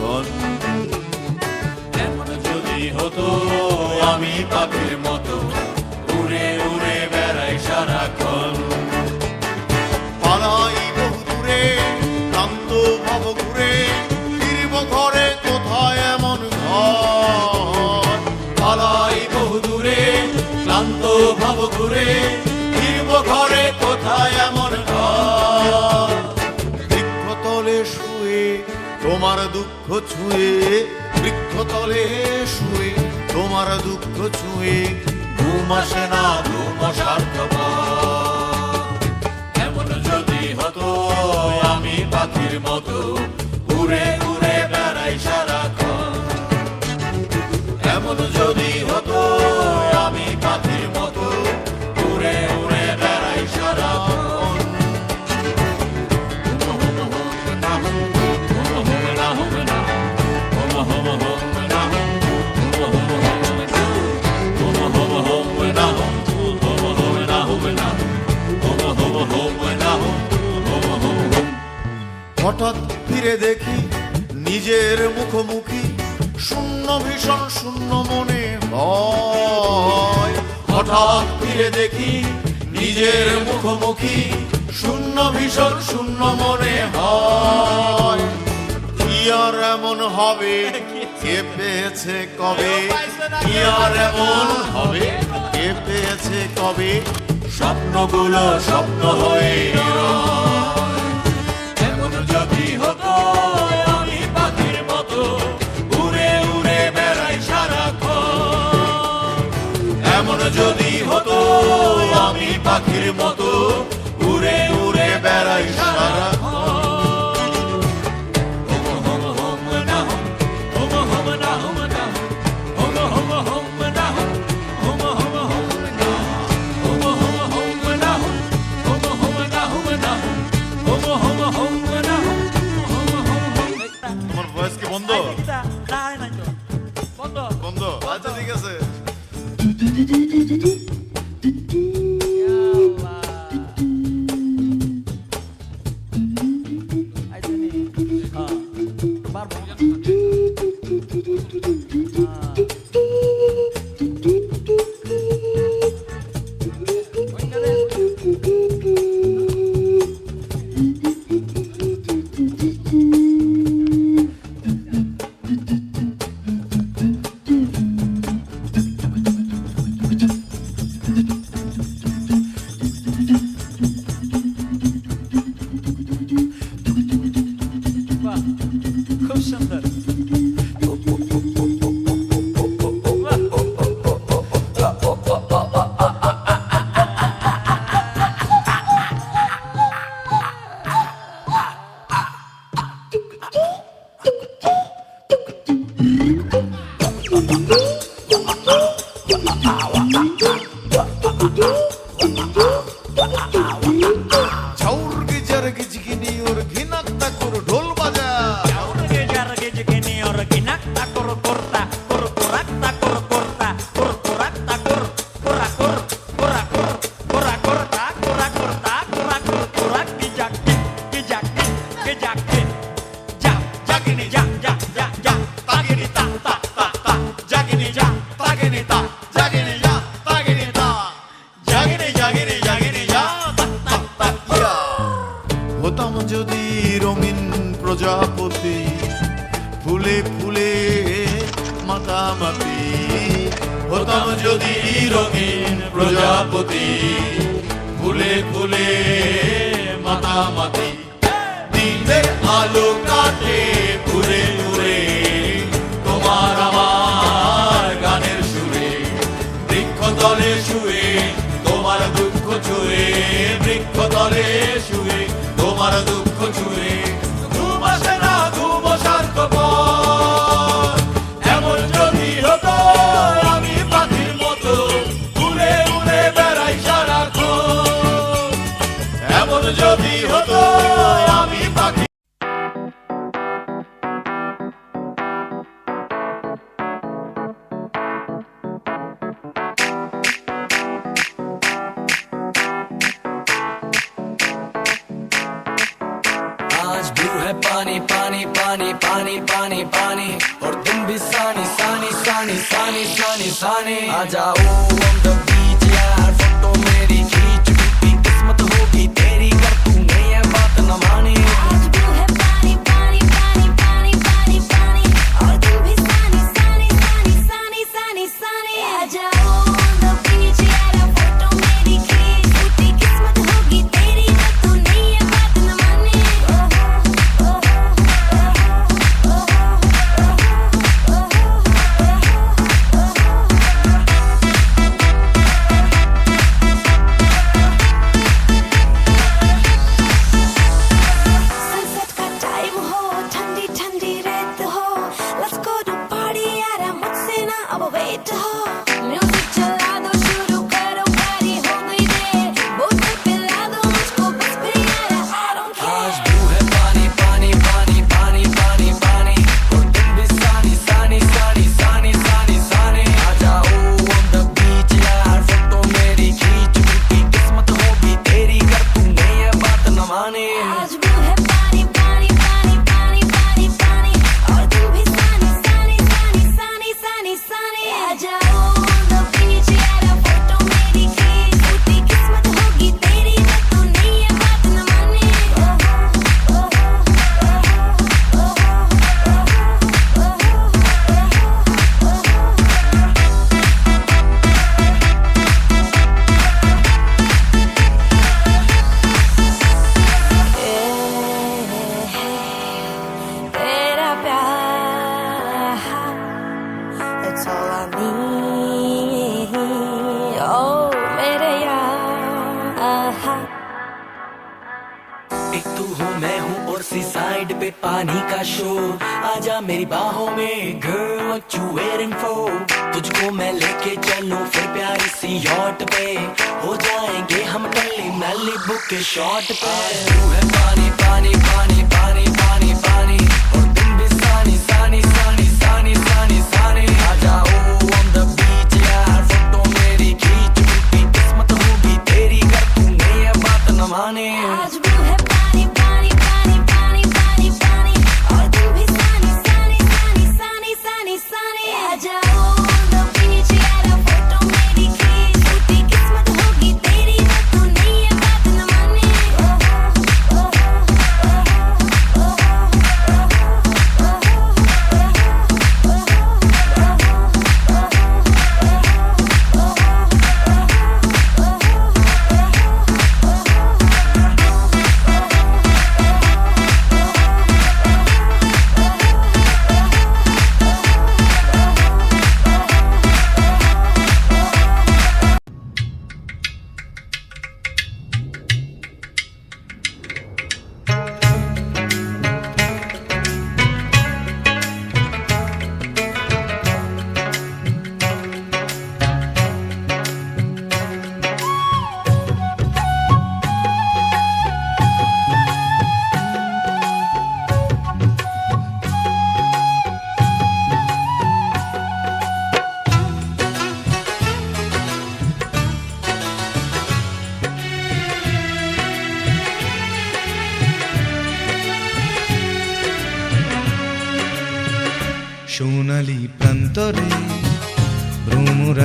সারাক্ষণ এমন যদি হতো আমি পাখির ছুঁয়ে বৃক্ষতলে শুয়ে, তোমার দুঃখ ছুঁয়ে, ঘুম আসে না, ঘুম এমন যদি হতো, আমি পাখির মতো ফিরে দেখি নিজের মুখোমুখি শূন্য ভীষণ, শূন্য মনে হঠাৎ ফিরে দেখি নিজের মুখোমুখি শূন্য ভীষণ, শূন্য মনে হয়। কি আর এমন হবে? কে পেয়েছে কবে? কি আর এমন হবে? কে পেয়েছে কবে? স্বপ্নগুলো স্বপ্ন হয়ে হতো আমি পাখির মতো উড়ে উড়ে বেড়াই সারাক্ষণ তোমার ভয়েস কি বন্ধ বন্ধ আচ্ছা ঠিক আছে হতাম হতাম যদি রঙিন প্রজাপতি, ফুলে ফুলে মাতামাতি। দিনের আলো কাটে ঘুরে ঘুরে, তোমার আমার গানের সুরে। বৃক্ষ তলে সুরে तू है पानी पानी पानी पानी पानी पानी और तुम भी सानी सानी सानी सानी सानी सानी। आ जाओ it dog. सी साइड पे पानी का शो आजा मेरी बाहों में गर्ल what you waiting तुझको मैं लेके चलूँ फिर प्यारी सी यॉट पे। हो जाएँगे हम टल्ली नल्ली बुक के शॉट पे। तू है पानी पानी पानी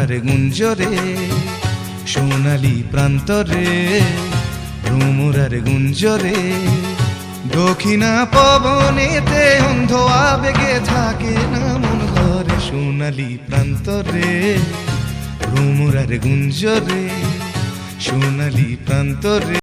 তার গুঞ্জরে, সোনালি প্রান্তরে রুমুরার গুঞ্জরে, দক্ষিণা পবনেতে অন্ধ আবেগে থাকে না মন ঘরে সোনালি প্রান্তরে রুমুরার গুঞ্জরে, সোনালি প্রান্তরে।